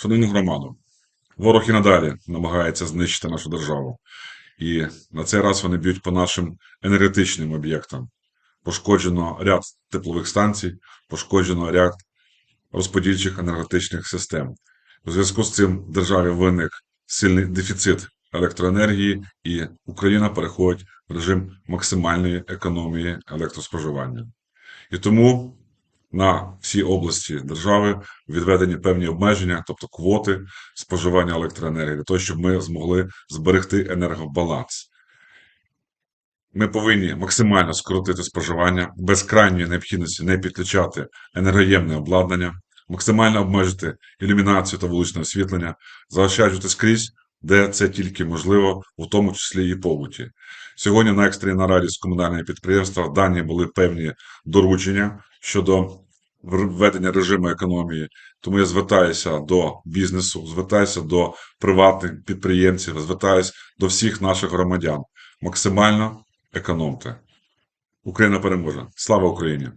Шановну громаду, ворог і надалі намагається знищити нашу державу. І на цей раз вони б'ють по нашим енергетичним об'єктам. Пошкоджено ряд теплових станцій, пошкоджено ряд розподільчих енергетичних систем. У зв'язку з цим в державі виник сильний дефіцит електроенергії, і Україна переходить в режим максимальної економії електроспоживання. І тому на всі області держави відведені певні обмеження, тобто квоти споживання електроенергії, для того, щоб ми змогли зберегти енергобаланс. Ми повинні максимально скоротити споживання, без крайньої необхідності не підключати енергоємне обладнання, максимально обмежити ілюмінацію та вуличне освітлення, заощаджувати скрізь, де це тільки можливо, у тому числі і побуті. Сьогодні на екстреній нараді з комунальними підприємства дані були певні доручення щодо введення режиму економії. Тому я звертаюся до бізнесу, звертаюся до приватних підприємців, звертаюся до всіх наших громадян. Максимально економте. Україна переможе. Слава Україні!